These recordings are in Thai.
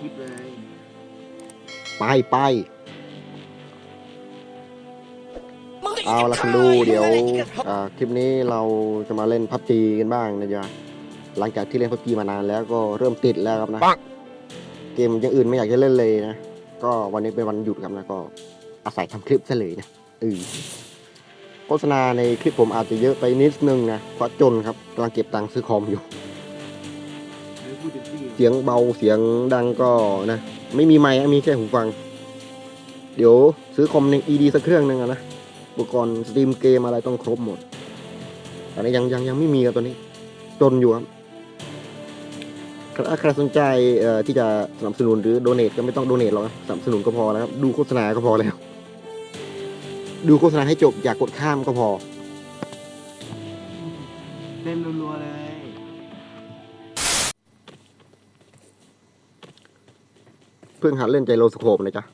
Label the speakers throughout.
Speaker 1: คลิปเลย
Speaker 2: ไปไปเอาละคุณดูเดี๋ยวอ่าคลิปนี้เราจะมาเล่นพับจีกันบ้างนะจ๊ะหลังจากที่เล่นพับจีมานานแล้วก็เริ่มติดแล้วครับนะเกมอย่างอื่นไม่อยากจะเล่นเลยนะก็วันนี้เป็นวันหยุดครับนะก็อาศัยทำคลิปซะเลยนะเออโฆษณาในคลิปผมอาจจะเยอะไปนิดนึงนะเพราะจนครับกำลังเก็บตังค์ซื้อคอมอยู่
Speaker 1: เฮ้ยพูดถึงพี่
Speaker 2: เสียงเบาเสียงดังก็นะ ไม่มีไมค์มีแค่หูฟัง เดี๋ยวซื้อคอมใน ED สักเครื่องหนึ่งนะ อุปกรณ์สตรีมเกมอะไรต้องครบหมดแต่นี้ยังยังยังไม่มีครับตอนนี้ จนอยู่ครับถ้าใครสนใจที่จะสนับสนุนหรือโดเนทก็ไม่ต้องโดเนทหรอกนะสนับสนุนก็พอแล้วครับ ดูโฆษณาก็พอแล้ว ดูโฆษณาให้จบอย่ากกดข้ามก็พอ
Speaker 1: เล่นรัวๆเลย
Speaker 2: พิ่งหัดเล่นไจโรสโคปนะจ๊ะ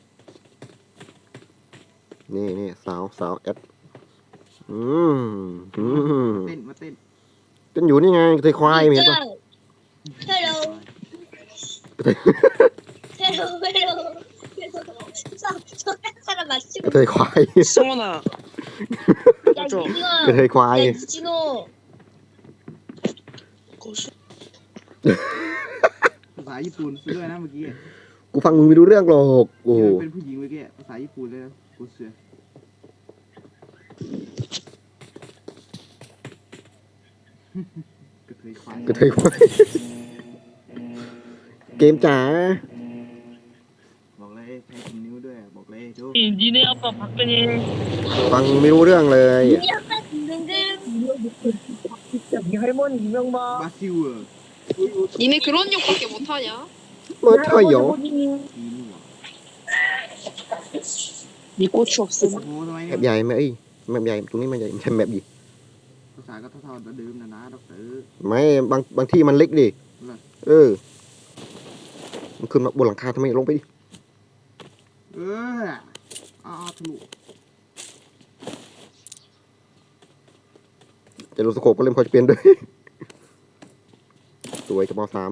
Speaker 2: นี่นี่สาวสาวเอดอืมอืม
Speaker 1: เต้นมาเต้น
Speaker 2: เต้นอยู่นี่ไงเทควายเห็นปะ
Speaker 3: Hello Hello Hello ชอบชอบแค่ระบาดชื่อ
Speaker 2: กระเทยควาย
Speaker 4: そうな
Speaker 3: ん
Speaker 4: ยายจีโน่
Speaker 2: กระเทยควาย
Speaker 3: ยายจี
Speaker 4: โน่50
Speaker 1: ภาษาญี่ปุ่นไปด้วยนะเมื่อกี้
Speaker 2: กูฟังมึงไม่รู้เรื่องหรอกโอ้
Speaker 1: เป็นผู้หญิงเมื่อกี้ภาษาญี่ปุ่นเลยนะกูเสือกระเทยควาย
Speaker 2: เกมจ๋า
Speaker 1: บอกเลยแพ้กินนิ้วด้วยบอกเลยทุกอินดี
Speaker 4: เนี่ยปรับพักไปยัง
Speaker 2: ฟังไม่รู้เรื่องเลย
Speaker 4: ยิไดีคือร้อน
Speaker 1: อยู่คนเก็บ
Speaker 5: วันท่าเนี่ย 못하냐?
Speaker 2: เมื่อเธอเหรอ
Speaker 1: ดีนี่หว่า
Speaker 4: 네 고추 없음
Speaker 1: โอ้โหทำไม
Speaker 2: แม
Speaker 1: เนี่ย
Speaker 2: ปใหญ่ไหมเอ้ยแมปใหญ่ตรงนี้มันใหญ่ไม่ใช่แมปใหญ่
Speaker 1: ภาษาก็เท่าๆเดิมนะนะดอกเตอร์
Speaker 2: ไม่บางบางที่มันเล็กดิ
Speaker 1: เหรอ
Speaker 2: เออ มันขึ้นมาบนหลังคาทำไมลงไปดิ
Speaker 1: เอออ้าวทะลุ
Speaker 2: จะรู้สโคปก็เล่นพอจะเปลี่ยนด้วย สวยกระบอกสาม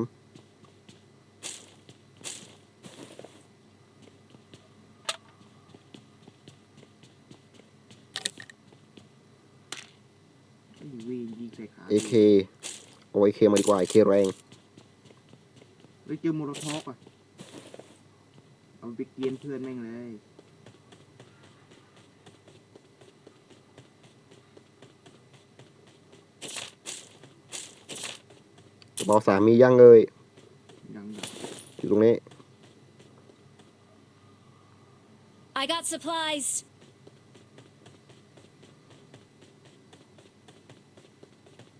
Speaker 1: ยิงใส่ขา
Speaker 2: เอเคเอาไอเคมาดีกว่าไอเคแรง
Speaker 1: เฮ้ยเจอโมโลทอกอะ เอาไปเกรียนเพื่อนแม่งเลย
Speaker 2: กระบอกสามมียังเลย
Speaker 1: ยังแบบ
Speaker 2: อยู่ตรงนี้
Speaker 6: I got supplies.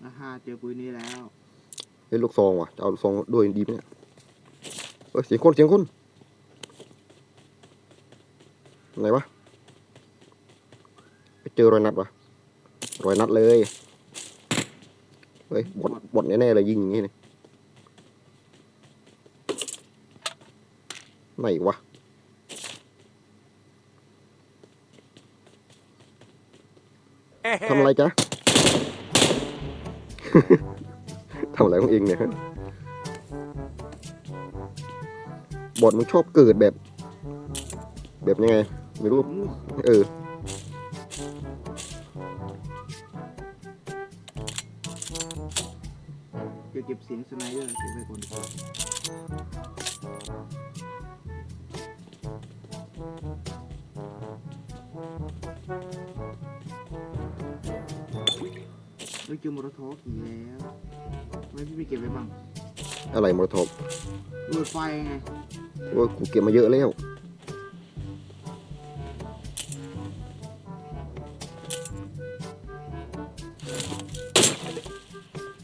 Speaker 1: นะ ฮะเจอปุยนี้แล้ว
Speaker 2: เฮ้ยลูกซองว่ะจะเอาลูกซองด้วยดีไหมเนี่ยเฮ้ยเสียงคนเสียงคนไหนวะไปเจอรอยนัดวะรอยนัดเลยเฮ้ยบอดบอดแน่ๆเลยยิงอย่างงี้เนี่ยไหนวะทำอะไรจ๊ะ ทำอะไรของเองเนี่ยฮะบอดมึงชอบเกิดแบบ แบบยังไง ไม่รู้
Speaker 1: อู้
Speaker 2: เออ
Speaker 1: เดี๋ยวเก็บเสียงสไนเดอร์เก็บไว้ก่อนดีกว่า เฮ้ยเจอโมโลทอกอีกแล้วทำไมพี่ไม่เก็บไว้บ้าง
Speaker 2: อะไรมอทอบ
Speaker 1: เปิดไฟไง
Speaker 2: โอ้ยกูเก็บมาเยอะแล้ว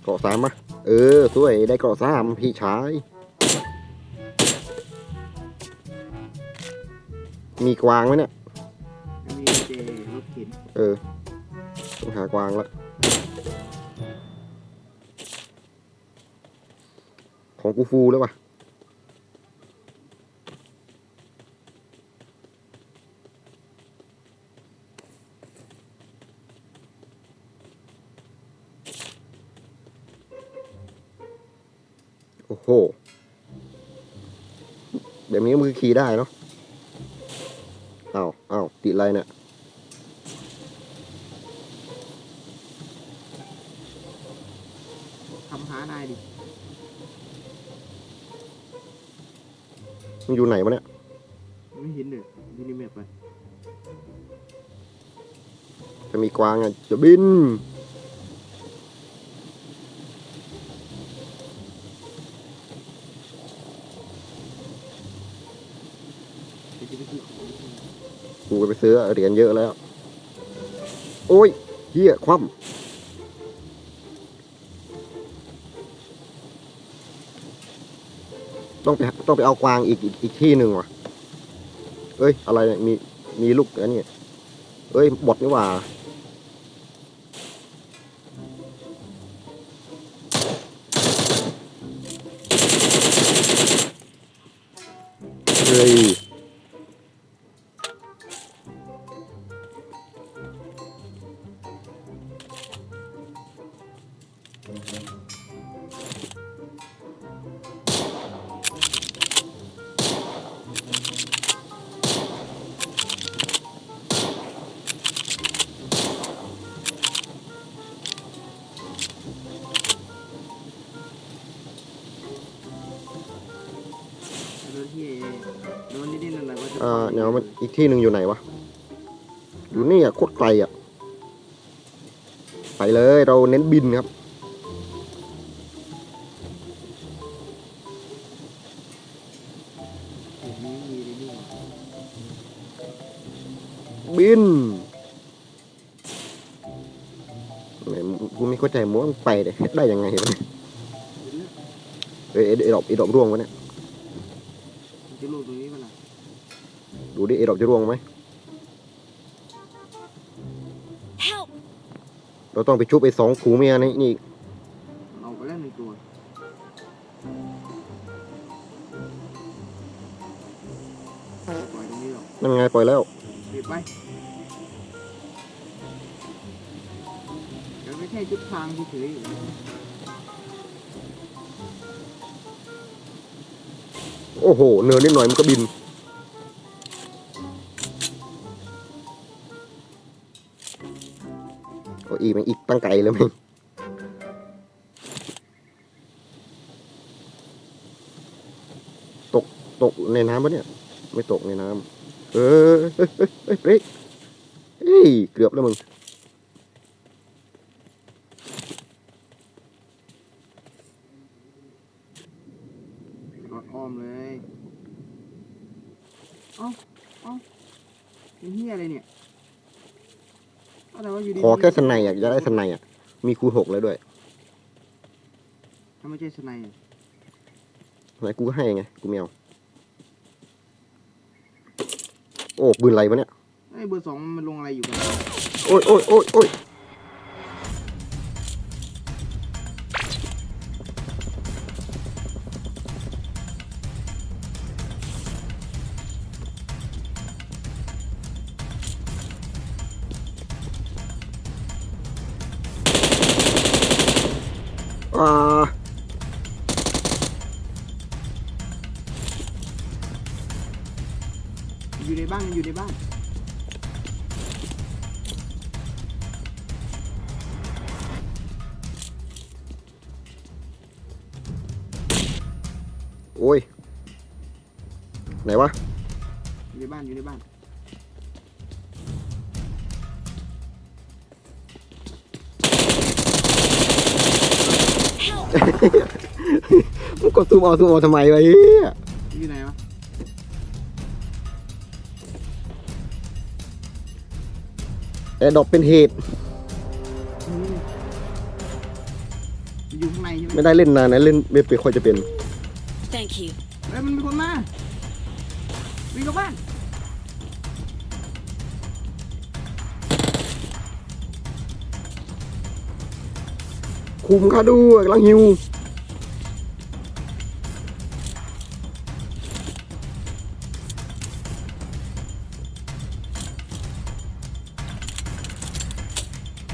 Speaker 2: เกาะสามมะเออสวยได้เกาะสามพี่ชาย มีกวางไหมเนี่ย
Speaker 1: มันมีเจรถเข็น
Speaker 2: เออต้องหากวางละ ของกูฟูแล้วป่ะโอ้โห แบบนี้มือขี่ได้เนาะอ้าวอ้าวติดอะไรเนี่ย
Speaker 1: ทำหานายดิ
Speaker 2: มันอยู่ไหนวะเนี่ย
Speaker 1: ไม่เห็นเลยยูนิเมปไป
Speaker 2: จะมีกวางอะจะบิน
Speaker 1: เดี๋ยวจะไปซื้อของ
Speaker 2: กูไปซื้อเหรียญเยอะแล้ว โอ้ยเฮียคว่ำ ต้องไปต้องไปเอากวางอีกอีกอีกที่หนึ่งว่ะเอ้ย อะไรเนี่ยมีมีลูกอันนี้เอ้ยบดนี่ว่าเฮ้ย
Speaker 1: อี
Speaker 2: กที่หนึ่งอยู่ไหนวะ อยู่นี่อะโคตรไกลอะ ไปเลยเราเน้นบินครับ บินแหมกูไม่เข้าใจม้วนไปได้ได้ยังไงวะเนี่ย
Speaker 1: เดี๋ยวเลือก
Speaker 2: เอ้ยไอ้ดอกไอ้ดอกร่วงวะเนี่ย
Speaker 1: มันจะลงตรงนี้มันล่ะ
Speaker 2: ดูดิไอ้ดอกจะร่วงไหม
Speaker 6: Help!
Speaker 2: เราต้องไปชุบไอ้สองผูเมียนี่นี่อีก
Speaker 1: เอาไปแล้วหนึ่งตัว ปล่อยตรงนี้หรอก
Speaker 2: นั่นไงปล่อยแล้ว
Speaker 1: เก็บไปเดี๋ยวไม่ใช่จุดทางเฉยๆ
Speaker 2: โอ้โห เนินนิดหน่อยมันก็บิน มันอีกตั้งไกลแล้วมั้งตกตกในน้ำปะเนี่ย ไม่ตกในน้ำเออเฮ้ยเฮ้ยเฮ้ยเกือบแล้วมึง
Speaker 1: รอดอ้อมเลย เอ้า เอ้าเป็นเฮียอะไรเนี่ยเอา แต่ว่าอยู่ดี
Speaker 2: ขอแค่สไนอะอยากได้สไนอะ มีคูณหกแล้วด้วย
Speaker 1: ถ้าไม่ใช่สไนด์อะ
Speaker 2: ไหนกูก็ให้ไงกูไม่เอาโอ้ปืนอะไรวะเนี่ย
Speaker 1: ไอ้ยเบอร์สองมันลงอะไรอยู่กัน
Speaker 2: โอ้ยโอ้ยโอ้ยโอ้ย โอ้ย ไหนวะ
Speaker 1: อยู่ในบ้านอยู่ในบ้าน
Speaker 2: มึงกดซูมเอาซูมเอาทำไมวะเฮีย
Speaker 1: อยู่ไหนวะ
Speaker 2: แอร์ดรอปเป็นเหตุ
Speaker 1: อืมมันอยู่ข้างในใช่ไหม
Speaker 2: ไม่ได้เล่นนานนะเล่นไม่เป็นค่อยจะเป็น
Speaker 6: Thank you.
Speaker 1: เฮ้ยมันมีคนมาวิ่งเข้าบ้าน
Speaker 2: คุมค่าด้วยกำลังหิว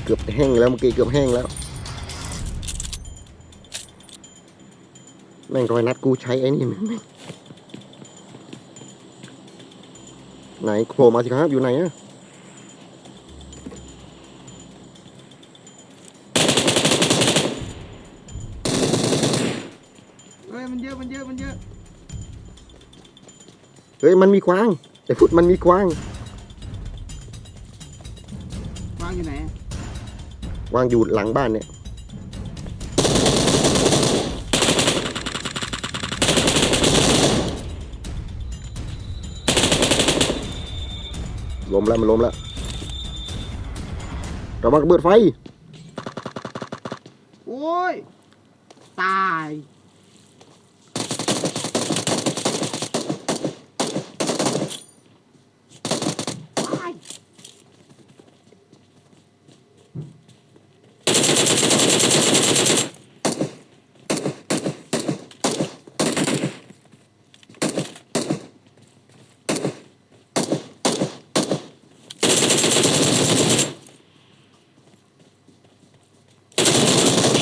Speaker 2: เกือบแห้งแล้วเมื่อกี้เกือบแห้งแล้ว แม่งรอยนัดกูใช้ไอ้นี่แม่งไหนโผล่มาสิครับ อยู่ไหนอะ
Speaker 1: เฮ้ยมันเยอะมันเยอะมันเยอะ
Speaker 2: เฮ้ยมันมีกวางไอ้พุทธมันมีกวาง
Speaker 1: วางอยู่ไหนอะ
Speaker 2: วางอยู่หลังบ้านเนี่ย ล้มแล้วมันล้มแล้วระวังระเบิดไฟ
Speaker 1: โอ้ย ตายตาย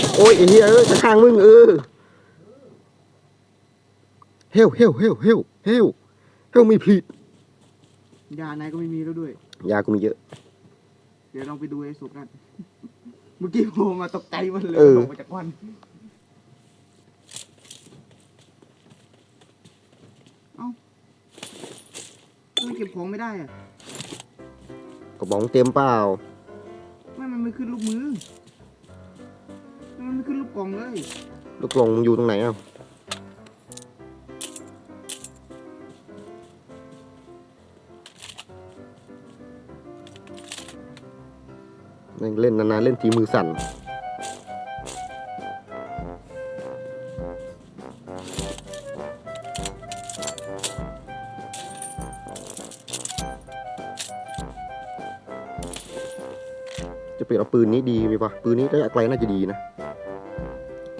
Speaker 2: โอ้ยไอ้เหี้ยเอ้ยจะข้างมึงเออเฮลเฮลเฮลเฮลเฮลเฮลมีผิด
Speaker 1: ยาไหนก็ไม่มีแล้วด้วย
Speaker 2: ยากูมีเยอะ
Speaker 1: เดี๋ยวลองไปดูไอ้สุกกันเมื่อกี้โผล่มาตกใจมันเลย
Speaker 2: เออ
Speaker 1: ลงมาจากควันเอ้าทำไมเก็บของไม่ได้อะ
Speaker 2: กระป๋องเต็มเปล่า
Speaker 1: ไม่มันไม่ขึ้นลูกมือ มันไม่ขึ้นลูกกล่องเลย
Speaker 2: ลูกกลงมึงอยู่ตรงไหนอะแม่งเล่นนานๆเล่นทีมือสั่น จะเปลี่ยนเอาปืนนี้ดีไหมวะปืนนี้ระยะไกลน่าจะดีนะ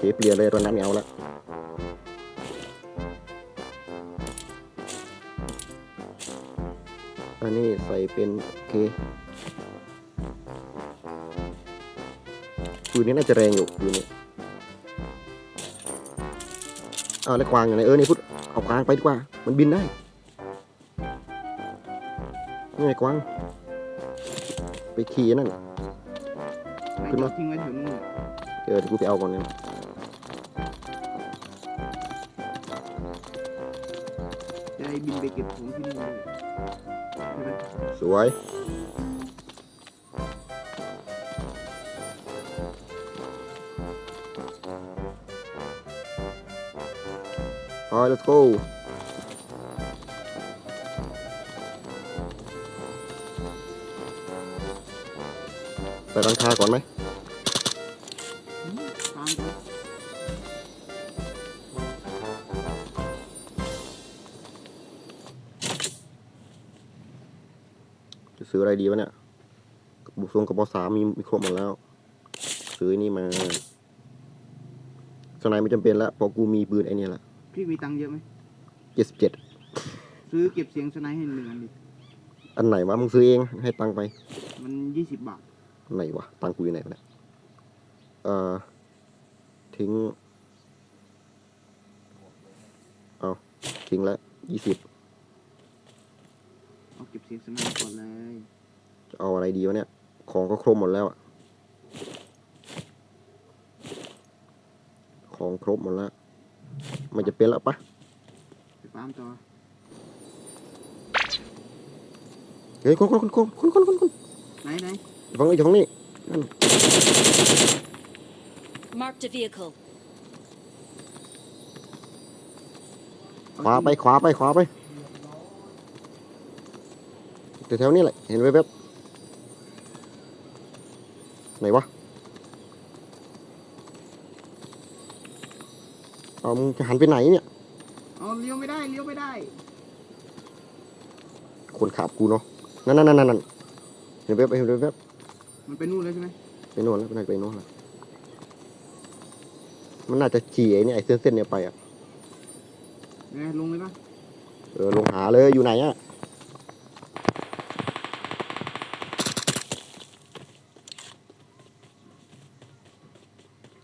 Speaker 2: โอเคเปลี่ยนเลยตอนนั้นไม่เอาละอันนี้ใส่เป็นโอเคปืนนี้น่าจะแรงอยู่ปืนนี้เอาแล้วกวางอยู่ไหนเออนี่พุทธเอากวางไปดีกว่า มันบินได้นี่ไงกวาง ไปขี่นั่น
Speaker 1: ไหน
Speaker 2: ขึ้น
Speaker 1: จ
Speaker 2: มา
Speaker 1: อดทิ้งไว้แถวนู้นอะ
Speaker 2: เออเดี๋ยวกูไปเอาก่อนเนี่ย
Speaker 1: บินไปเก็บของที่นี่เลยใช่ไหม
Speaker 2: สวยไป let's go ไปร้านค้าก่อนไหม จะซื้ออะไรดีวะเนี่ยบุกทรงกระบอกสามมีมีครบหมดแล้ว ซื้อไอ้นี่มาสไนไม่จำเป็นแล้วเพอกูมีปืนไอ้นี่ละ
Speaker 1: พี่มีตังค์เยอะไหม
Speaker 2: เจ็ดสิบเจ็ด
Speaker 1: ซื้อเก็บเสียงสไนด์ให้หนึ่งอันดิ
Speaker 2: อันไหนวะมึงซื้อเองให้ตังค์ไป
Speaker 1: มันยี่สิบบาท
Speaker 2: ไหนวะตังค์กูอยู่ไหนวะเนี่ยเอ่อทิ้งเอาทิ้งแล้วยี่สิบ
Speaker 1: เอาเก็บเสียสมัยก่อนเลย
Speaker 2: จะเอาอะไรดีวะเนี่ย ของก็ครบหมดแล้วอะของครบหมดแล้ว มันจะเป็นแล้วปะ
Speaker 1: ไปปั๊มต่อ
Speaker 2: เฮ้ยคนคนคนคนคนคนคน
Speaker 1: ไหนไหน
Speaker 2: ฟังนี่ฟังนี่
Speaker 6: Marked a vehicle.
Speaker 2: ขวาไปขวาไปขวาไป แถวๆนี้แหละ เห็นแวบๆไหนวะเอามึงจะหันไปไหนเนี่ย
Speaker 1: เอาเลี้ยวไม่ได้เลี้ยวไม่ได้
Speaker 2: คนขับกูเนาะนั่นนั่นนั่นนั่นเห็นแวบเห็นแวบ
Speaker 1: มันไปนู่นแล้วใช่ไหม
Speaker 2: ไปโน่นแล้วน่าจะไปโน่นแล้วมันน่าจะขี่ไอ้เนี่ยไอ้เส้นเส้นๆเนี่ยไปอะ
Speaker 1: ไงลงเลยปะ
Speaker 2: เออลงหาเลยอยู่ไหนอะ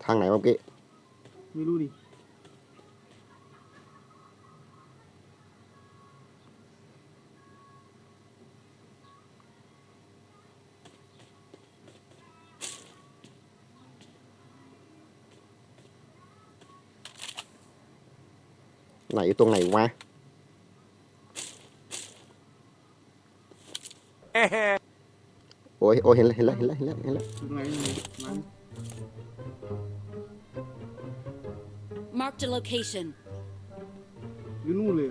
Speaker 2: ข้างไหนบ้างกี้
Speaker 1: ไม่รู้ดิ
Speaker 2: ไหนตรงไหนวะโอ้ยโอ้ยเห็นแล้วเห็นแล้วเห็นแล้วเห็นแล้วเห็นแล้ว
Speaker 6: Marked a location.
Speaker 1: อยู่นู่นเลย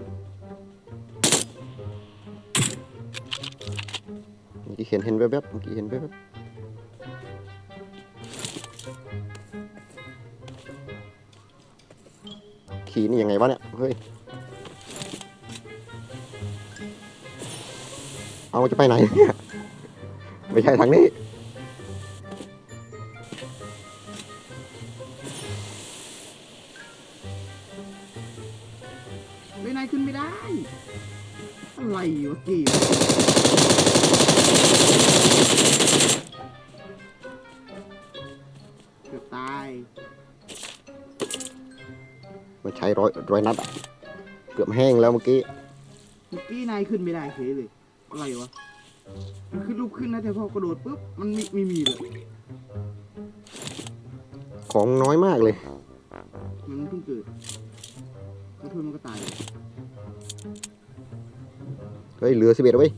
Speaker 2: เมื่อกี้เห็นเห็นแวบๆเมื่อกี้เห็นแวบๆขี่นี่ยังไงวะเนี่ย เฮ้ย เอาจะไปไหนเนี่ย ไม่ใช่ทางนี้
Speaker 1: ร้อย
Speaker 2: ร้อยนัดอะเกือบแห้งแล้วเมื่อกี้
Speaker 1: เมื่อกี้นายขึ้นไม่ได้เฉยเลย อะไรวะ มันขึ้นรูปขึ้นนะแต่พอกระโดดปุ๊บมันไม่ไม่มีเลย
Speaker 2: ของน้อยมากเลย
Speaker 1: มันเพิ่งเกิดแล้วเพื่อนมันก็ตายเลย
Speaker 2: เฮ้ยเหลือสิบเอ็ดเว้ย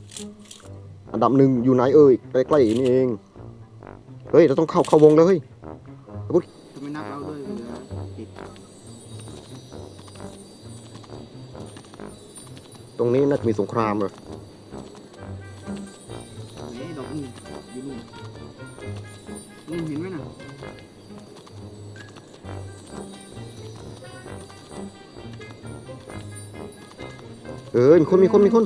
Speaker 2: อันดับหนึ่งอยู่ไหนเอ่ยใกล้ๆนี่เอง เฮ้ย เราต้องเข้าเข้าวงแล้วเฮ้ย
Speaker 1: จะไม่นับเราด้วย ต
Speaker 2: รงนี้น่าจะมีสงครามเลย
Speaker 1: ไหนดอกนู่นอยู่นู่นนู่นเห็นไหมน่ะ
Speaker 2: เออมีคนมีคนมีคน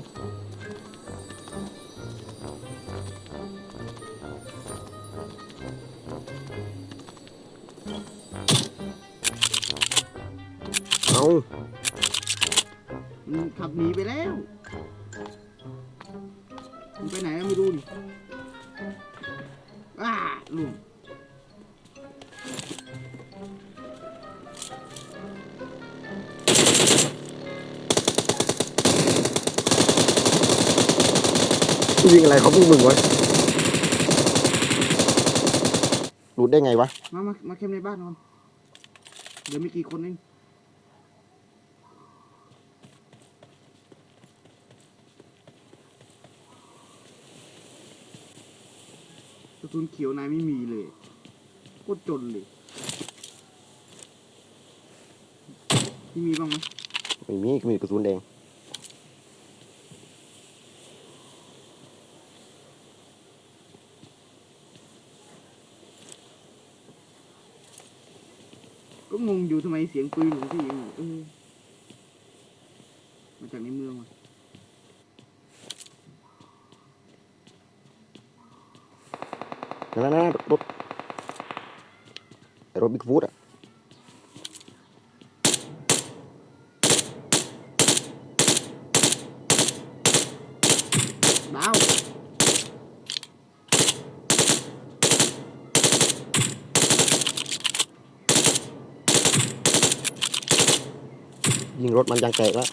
Speaker 1: มา
Speaker 2: มา
Speaker 1: เข้มในบ้านก่อนเดี๋ยวม่กี่คนเองกระสุนเขียวนายไม่มีเลยโคตรจนเลยที่มีบ้างไหม
Speaker 2: ไม่มีมีกระสุนแดง
Speaker 1: ก็งงอยู่ ทำไมเสียงปืนของพี่ยังเออมาจากในเมืองวะ
Speaker 2: นั่นนั่นนั่นรถรถบิ๊กฟูดอะ
Speaker 1: ดาว
Speaker 2: ยิงรถมันยางแตกแล้ว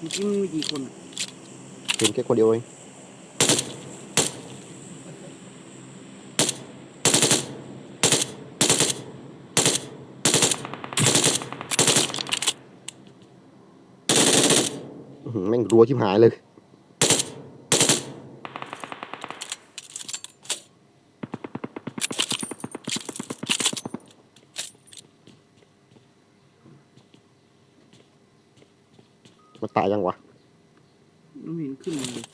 Speaker 1: จริงๆมีกี่คนอะ
Speaker 2: เห็นแค่คนเดียวเองอื้อหือแม่งรัวชิบหายเลย มันตายยังวะ
Speaker 1: น้องเห็นขึ้นเลย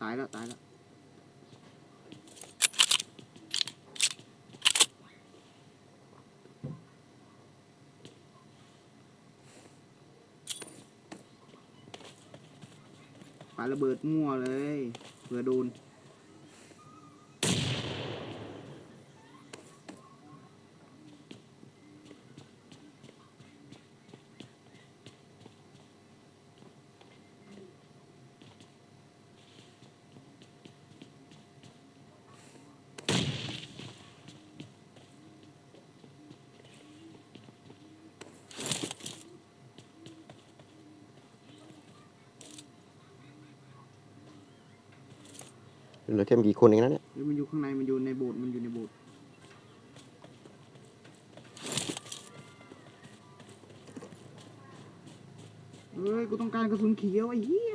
Speaker 1: ตายแล้วตายแล้วปาระเบิดมั่วเลยเผื่อโดน
Speaker 2: เหลือแค่กี่คนเองนะเนี่ย
Speaker 1: มันอยู่ข้างในมันอยู่ในโบสถ์มันอยู่ในโบสถ์เอ้ยกูต้องการกระสุนเขียวไอ้เหี้ย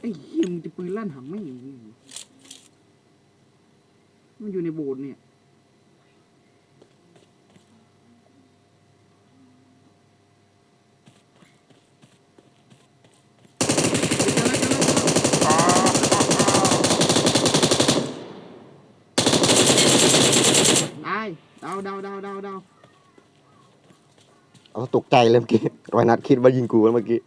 Speaker 1: ไงจะปืนลั่นหำไม่อย่างนี้มันอยู่ในโบสถ์เนี่ยได้เดาเดาเดาเดาเดา
Speaker 2: เอาตกใจเลยเมื่อกี้ไวนัดคิดว่ายิงกูเมื่อกี้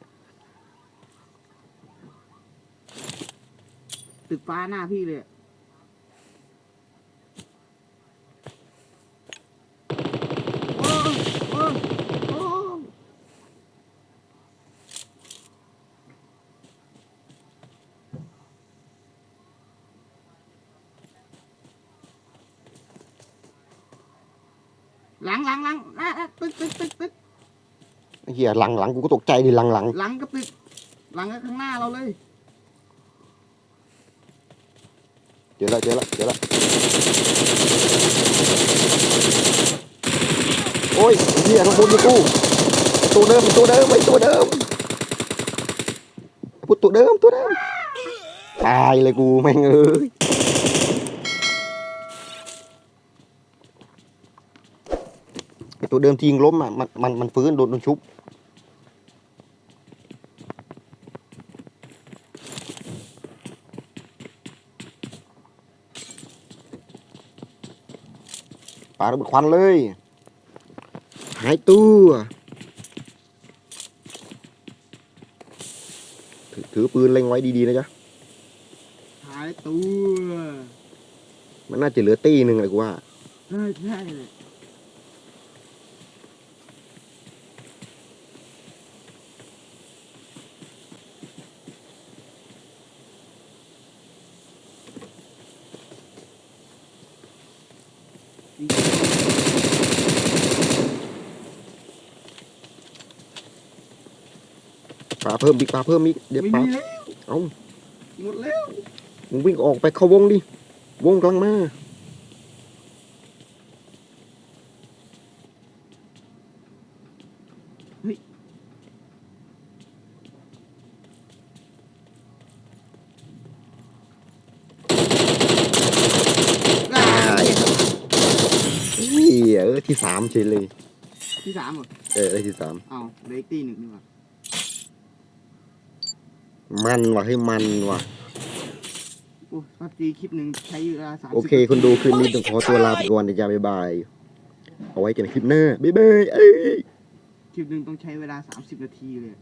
Speaker 1: ตึกฟ้าหน้าพี่เลยอะโอ้โอ้โอ้หลังหลังหลังอะอะตึกตึกตึกตึก
Speaker 2: ไอ้เหี้ยหลังหลังกูก็ตกใจดิหลังหลัง
Speaker 1: หลังกับตึกหลังกับข้างหน้าเราเลย
Speaker 2: เจอแล้วเจอแล้วเจอแล้วโอ้ยเหี้ยทั้งบนมีกูตัวเดิมตัวเดิมไอ้ตัวเดิมพุทธตัวเดิมตัวเดิมตายเลยกูแม่งเอ้ยตัวเดิมที่ยิงล้มอะมันมันมันฟื้นโดนโดนชุบ ปาระเบิดควันเลย หายตัวถือถือปืนเล็งไว้ดีๆนะจ๊ะ
Speaker 1: หายตัว
Speaker 2: มันน่าจะเหลือตีหนึ่งเลยกูว่า
Speaker 1: ใช่ใช่เลยจริง
Speaker 2: ปา เพิ่มบิ๊กปาเพิ่มอีก
Speaker 1: ๆ
Speaker 2: เดี๋ยว
Speaker 1: ไม่
Speaker 2: ปา
Speaker 1: มีแล้ว
Speaker 2: เอ้า
Speaker 1: หมดแล้ว
Speaker 2: มึงวิ่งออกไปเข้าวงดิวงกำลังมา
Speaker 1: อ่า
Speaker 2: เฮียเออที่สามเฉยเลย
Speaker 1: ที่สามเหรอ
Speaker 2: เออเออที่สาม
Speaker 1: เอาเหลืออีกตีหนึ่งนี่หว่า
Speaker 2: มันว่ะให้ยมันว่ะ
Speaker 1: โอ้พับจีคลิปหนึ่งใช้เวลาสามสิบ
Speaker 2: โอเค คนดูคืนนี้ต้องขอตัวลาไปก่อนเดี๋ยวจะบ๊ายบาย เอาไว้กันคลิปหน้า บ๊ายบายเอ้ย
Speaker 1: คลิปหนึ่งต้องใช้เวลาสามสิบนาทีเลยอะ